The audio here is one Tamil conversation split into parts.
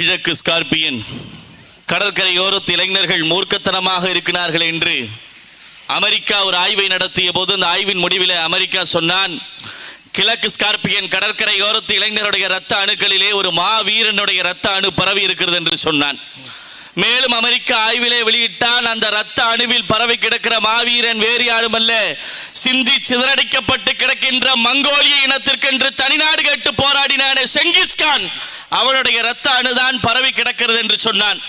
கிழக்கு ஸ்கார்பியன் கடற்கரையோரத்து இளைஞர்கள் மூர்க்கத்தனமாக இருக்கிறார்கள் என்று அமெரிக்கா ஒரு ஆய்வை நடத்திய போது அந்த ஆய்வின் முடிவில் அமெரிக்கா சொன்னான் கிழக்கு ஸ்கார்பியன் கடற்கரையோரத்து இளைஞருடைய இரத்த அணுக்களிலே ஒரு மாவீரனுடைய இரத்த அணு பரவி இருக்கிறது என்று சொன்னான். மேலும் அமெரிக்க ஆய்விலே வெளியிட்டான் அந்த இரத்த அணுவில் பரவி கிடக்கிற மாவீரன் வேறு யாரும் அல்ல சிந்தி சிதறடிக்கப்பட்டு கிடக்கின்ற மங்கோலிய இனத்திற்கென்று தனிநாடு கேட்டு போராடினான செங்கிஸ்கான் அவனுடைய இரத்த அணுதான் பரவி கிடக்கிறது என்று சொன்னான்.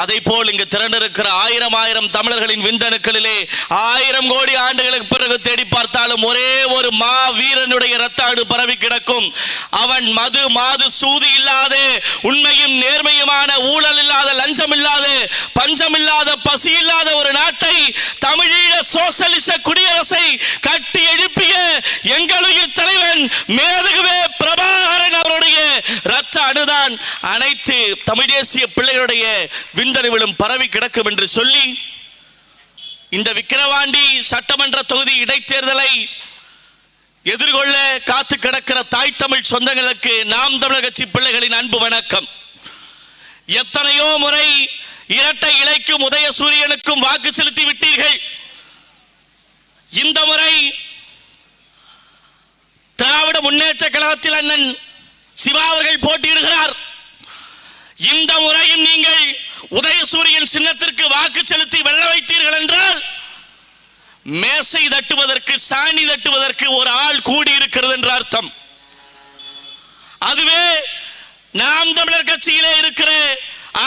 அதை போல் இங்கு திரண்டிருக்கிற ஆயிரம் ஆயிரம் தமிழர்களின் விந்தணுக்களிலே ஆயிரம் கோடி ஆண்டுகளுக்கு பிறகு தேடி பார்த்தாலும் ஒரே ஒரு மா வீரனுடைய இரத்த அணு பரவி கிடக்கும். அவன் மது மாது சூது இல்லாத உண்மையும் நேர்மையுமான ஊழல் இல்லாத லஞ்சம் இல்லாத பஞ்சம் இல்லாத பசி இல்லாத ஒரு நாட்டை தமிழீழ சோசலிச குடியரசை கட்டி எழுப்பிய எங்களுயிர் தலைவன் மேதகுவே பிரபாகர இரத்த அணுதான் அனைத்து தமிழ் தேசிய பிள்ளைகளுடைய விந்தணுவிலும் பரவி கிடக்கும் என்று சொல்லி இந்த விக்கிரவாண்டி சட்டமன்ற தொகுதி இடைத்தேர்தலை எதிர்கொள்ள காத்து கிடக்கிற தாய் தமிழ் சொந்தங்களுக்கு நாம் தமிழர் கட்சி பிள்ளைகளின் அன்பு வணக்கம். எத்தனையோ முறை இரட்டை இலைக்கும் உதய சூரியனுக்கும் வாக்கு செலுத்தி விட்டீர்கள். இந்த முறை திராவிட முன்னேற்ற கழகத்தில் அண்ணன் சிவா அவர்கள் போட்டியிடுகிறார். இந்த முறையும் நீங்கள் உதயசூரியன் சின்னத்திற்கு வாக்கு செலுத்தி வெல்ல வைத்தீர்கள் என்றால் மேசை தட்டுவதற்கு சாணி தட்டுவதற்கு ஒரு ஆள் கூடி இருக்கிறது என்ற அர்த்தம். அதுவே நாம் தமிழர் கட்சியிலே இருக்கிற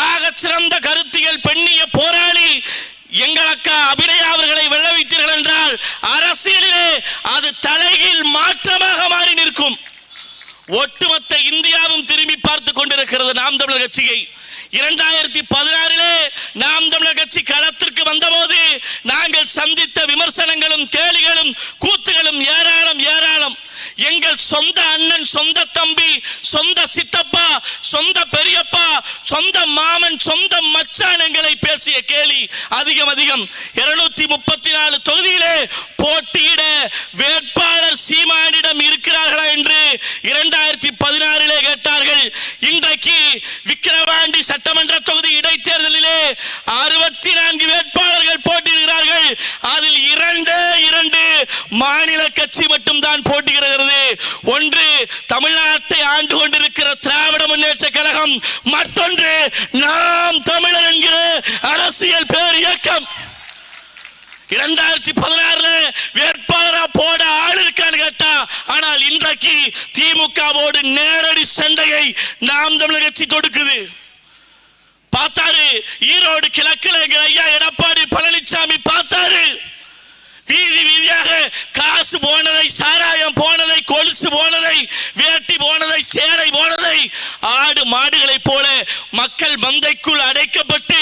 ஆக சிறந்த கருத்தியல் பெண்ணி போராளி எங்கள் அக்கா அபிநயா அவர்களை வெல்ல வைத்தீர்கள் என்றால் அரசியலிலே அது தலைகீழ் மாற்றமாக மாறி நிற்கும் ஒட்டுமொத்த இந்தியாவும் திரும்பி பார்த்து கொண்டிருக்கிறது நாம் தமிழர் கட்சியை. இரண்டாயிரத்தி பதினாறிலே நாம் தமிழர் கட்சி களத்திற்கு வந்தபோது நாங்கள் சந்தித்த விமர்சனங்களும் கேளிகளும் கூத்துகளும் ஏராளம் எங்கள் சொந்த அண்ணன் சொந்த தம்பி சொந்த சித்தப்பா சொந்த பெரியப்பா சொந்த மாமன் சொந்த மச்சான் எங்களை பேசிய கேலி அதிகம் அதிகம். இருநூத்தி முப்பத்தி நாலு தொகுதியிலே போட்டியிட வேட்பாளர் சீமானிடம் இருக்கிறார்களா என்று இரண்டாயிரத்தி பதினாறிலே கேட்டார்கள். இன்றைக்கு விக்கிரவாண்டி சட்டமன்ற தொகுதி இடைத்தேர்தலிலே அறுபத்தி நான்கு வேட்பாளர் மாநில கட்சி மட்டும்தான் போட்டியிடுகிறது. ஒன்று தமிழ்நாட்டை ஆண்டு கொண்டிருக்கிற திராவிட முன்னேற்ற கழகம். மற்றொன்று நாம் தமிழர் என்கிற அரசியல் பேர் இயக்கம். இரண்டாயிரத்தி பதினாறுல வேட்பாளரா போட ஆள் இருக்கான்னு கேட்டா ஆனால் இன்றைக்கு திமுகவோடு நேரடி சண்டையை நாம் தமிழர் கட்சி தொடுக்குது. பார்த்தாரு ஈரோடு கிழக்கில் எங்க ஐயா எடப்பாடி பழனிசாமி பார்த்தாரு. வீதி வீதியாக காசு போனதை சாராயம் போனதை கொலுசு போனதை வேட்டி போனதை சேலை போனதை ஆடு மாடுகளைப் போல மக்கள் மந்தைக்குள் அடைக்கப்பட்டு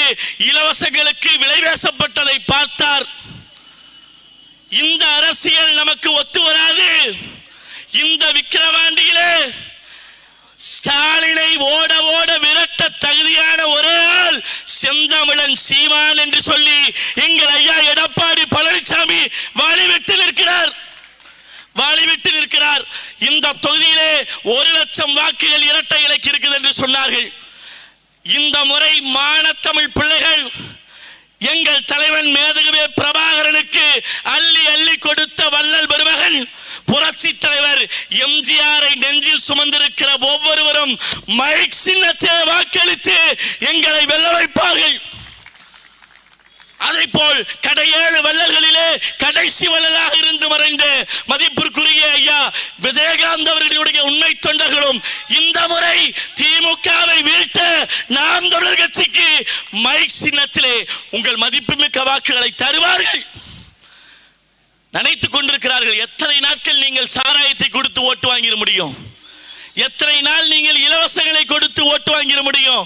இலவசங்களுக்கு விலைவேசப்பட்டதை பார்த்தார். இந்த அரசியல் நமக்கு ஒத்து வராது. இந்த விக்கிரவாண்டியிலே ஸ்டாலினை ஓட ஓட விரட்ட தகுதியான ஒரே ஆள் செந்தமிழன் சீமான் என்று சொல்லி எங்கள் ஐயா எடப்பாடி பழனிசாமி வழிவிட்டு நிற்கிறார். வழிவிட்டு நிற்கிறார். இந்த தொகுதியிலே ஒரு லட்சம் வாக்குகள் இரட்டை இலக்கு இருக்குது என்று சொன்னார்கள். இந்த முறை மானத்தமிழ் பிள்ளைகள் எங்கள் தலைவன் மேதகுவே பிரபாகரனுக்கு அள்ளி அள்ளி கொடுத்த வள்ளல் பெருமகன் புரட்சி தலைவர் எம்ஜிஆரை நெஞ்சில் சுமந்திருக்கிற ஒவ்வொருவரும் மைக் சின்னத்தை வாக்களித்து எங்களை வெல்ல வைப்பார்கள். அதை போல் கடை ஏழு வள்ளல்களிலே கடைசி வள்ளலாக இருந்து மறைந்த மதிப்பிற்குரிய ஐயா விஜயகாந்த் அவர்களுடைய உண்மை தொண்டர்களும் இந்த முறை திமுகவை வீழ்த்த நாம் தமிழர் கட்சிக்கு மைக் சின்னத்திலே உங்கள் மதிப்புமிக்க வாக்குகளை தருவார்கள். நினைத்துக் கொண்டிருக்கிறார்கள் எத்தனை நாட்கள் நீங்கள் சாராயத்தை கொடுத்து ஓட்டு வாங்கிட முடியும்? எத்தனை நாள் நீங்கள் இலவசங்களை கொடுத்து ஓட்டு வாங்கிட முடியும்?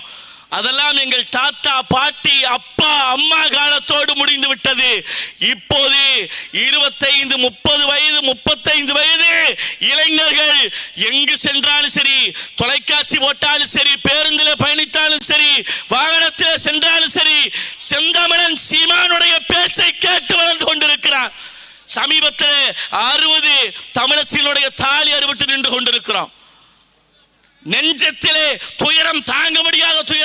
அதெல்லாம் எங்கள் தாத்தா பாட்டி அப்பா அம்மா காலத்தோடு முடிந்து விட்டது. இப்போது இருபத்தைந்து முப்பது வயது முப்பத்தைந்து வயது இளைஞர்கள் எங்கு சென்றாலும் சரி தொலைக்காட்சி போட்டாலும் சரி பேருந்தில் பயணித்தாலும் சரி வாகனத்தில் சென்றாலும் சரி செந்தமிழன் சீமானுடைய பேச்சை கேட்டு வளர்ந்து கொண்டிருக்கிறார் சமீபத்தில் அறுபது தமிழச்சிகளுடைய தாலி அறுபட்டு நின்று கொண்டிருக்கிறோம். நெஞ்சத்திலே துயரம் தாங்க முடியாத துயரம்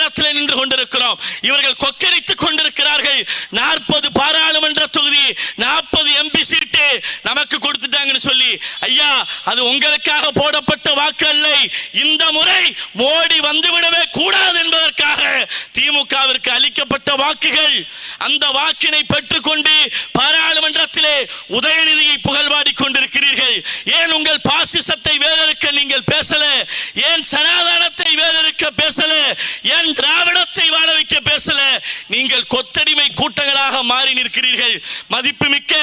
பார்க்கிறோம் இவர்கள் கொக்கரித்துக் கொண்டிருக்கிறார்கள். நாற்பது பாராளுமன்ற தொகுதி நாற்பது எம்பி சீட்டு நமக்கு கொடுத்துட்டாங்கன்னு சொல்லி ஐயா அது உங்களுக்காக போடப்பட்ட வாக்கு அல்ல. இந்த முறை மோடி வந்துவிடவே கூடாது என்பதற்காக திமுகவிற்கு அளிக்கப்பட்ட வாக்குகள். அந்த வாக்கினை பெற்றுக்கொண்டு பாராளுமன்றத்திலே உதயநிதியை புகழ்வாடி கொண்டிருக்கிறீர்கள். ஏன் உங்கள் பாசிசத்தை வேறறுக்க நீங்கள் பேசல? ஏன் சனாதனத்தை வேறறுக்க பேசல? நீங்கள் கொத்தடிமை கூட்டங்களாக மாறி நிற்கிறீர்கள். மதிப்புமிக்க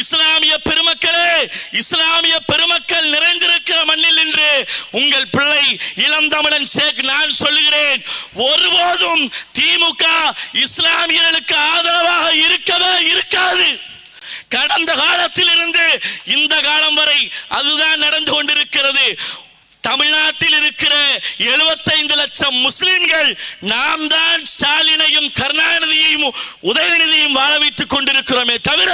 இஸ்லாமிய பெருமக்களே இஸ்லாமிய பெருமக்கள் நிறைந்திருக்கிற மண்ணில் என்று உங்கள் பிள்ளை இளம் தமிழன் ஷேக் நான் சொல்லுகிறேன் ஒருபோதும் திமுக இஸ்லாமியர்களுக்கு ஆதரவாக இருக்கவே இருக்காது. கடந்த காலத்தில் இருந்து இந்த காலம் வரை அதுதான் நடந்து கொண்டிருக்கிறது. தமிழ்நாட்டில் இருக்கிற 75 லட்சம் முஸ்லிம்கள் நாம் தான் ஸ்டாலினையும் கருணாநிதியையும் உதயநிதியையும் வாழ வைத்துக் கொண்டிருக்கிறோமே தவிர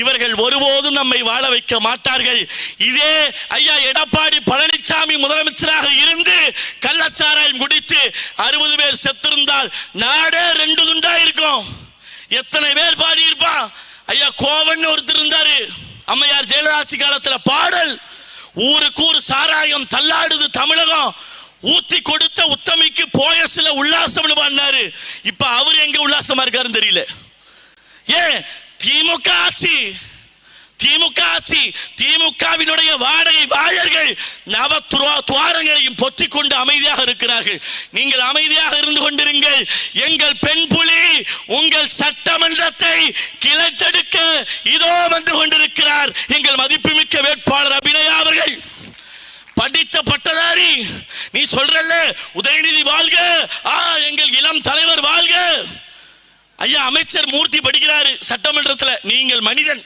இவர்கள் ஒருபோதும் நம்மை வாழ வைக்க மாட்டார்கள். இதே ஐயா எடப்பாடி பழனிசாமி முதலமைச்சராக இருந்து கள்ளச்சாராயம் குடித்து அறுபது பேர் செத்திருந்தால் நாடே ரெண்டு துண்டா இருக்கும். எத்தனை பேர் பாடி இருப்பான் ஐயா கோவன் ஒருத்தர் இருந்தாரு. அம்மையார் ஜெயலலிதா ஆட்சி காலத்துல பா ஊருக்கு ஊர் சாராயம் தள்ளாடுது தமிழகம். ஊத்தி கொடுத்த உத்தமிக்கு போய சில உல்லாசம்னு பண்ணாரு இப்ப அவர் எங்க உல்லாசமா இருக்காருன்னு தெரியல. ஏன் திமுக ஆட்சி. திமுக ஆட்சி. திமுகவினுடைய வாடகை வாயர்கள் நவ துவாரங்களையும் பொத்தி கொண்டு அமைதியாக இருக்கிறார்கள். நீங்கள் அமைதியாக இருந்து கொண்டிருங்கள். எங்கள் பெண் புலி உங்கள் சட்டமன்றத்தை கிளத்தெடுக்க இதோ வந்து கொண்டிருக்கிறார். எங்கள் மதிப்புமிக்க வேட்பாளர் அபிநயா படித்த பட்டதாரி நீ சொல்றல்ல உதயநிதி வாழ்க ஆ எங்கள் இளம் தலைவர் வாழ்க. ஐயா அமைச்சர் மூர்த்தி படிக்கிறாரு சட்டமன்றத்தில் நீங்கள் மனிதன்.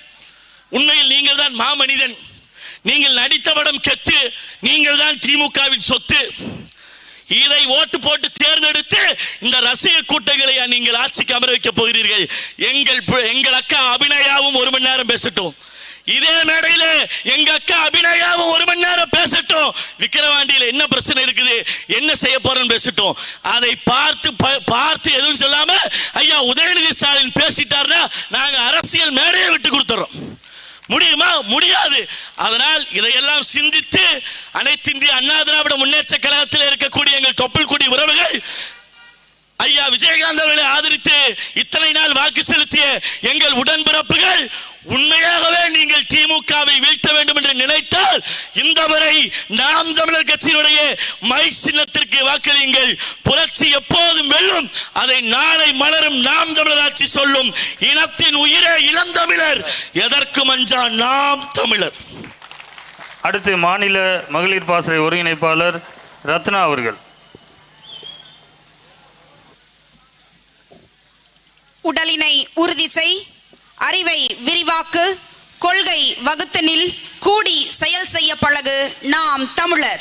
உண்மையில் நீங்கள் தான் மாமனிதன். நீங்கள் நடித்த படம் கெத்து நீங்கள் தான் திமுகவின் சொத்து. இதை ஓட்டு போட்டு தேர்ந்தெடுத்து இந்த ரசிக கூட்டங்களை நீங்கள் ஆட்சிக்கு அமர வைக்க போகிறீர்கள். எங்கள் பி- எங்கள் அக்கா அபிநயாவும் ஒரு மணி நேரம் பேசட்டும். இதே மேடையில் எங்க அக்கா பேசட்டும் விக்கிரவாண்டியில் என்ன பிரச்சனை இருக்குது? என்ன செய்ய போறோம்னு பேசட்டும். அதை பார்த்து பார்த்து எதுவும் சொல்லாம ஐயா உதயநிதி ஸ்டாலின் பேசிட்டார்னா நாங்க அரசியல் மேடையை விட்டு கொடுத்துறோம். முடியுமா? முடியாது. அதனால் இதையெல்லாம் சிந்தித்து அனைத்து இந்திய அண்ணா திராவிட முன்னேற்ற கழகத்தில் இருக்கக்கூடிய எங்கள் தொப்புள் குடி உறவுகள் ஐயா விஜயகாந்த் அவர்களை ஆதரித்து இத்தனை நாள் வாக்கு செலுத்திய எங்கள் உடன்பிறப்புகள் உண்மையாகவே நீங்கள் திமுகவை வீழ்த்த வேண்டும் என்று நினைத்தால் இந்த முறை நாம் தமிழர் கட்சியினுடைய மை சின்னத்திற்கு வாக்களியுங்கள். புரட்சி எப்போதும் வெல்லும் அதை நாளை மலரும் நாம் தமிழர் ஆட்சி சொல்லும். இனத்தின் உயிரே இளந்தமிழர் எதற்கும் அஞ்சா நாம் தமிழர்? அடுத்து மாநில மகளிர் பாசறை ஒருங்கிணைப்பாளர் ரத்னா அவர்கள். உடலினை உறுதி செய். அறிவை விரிவாக்கு கொள்கை வகுத்தனில் கூடி செயல் செய்ய பழகு நாம் தமிழர்.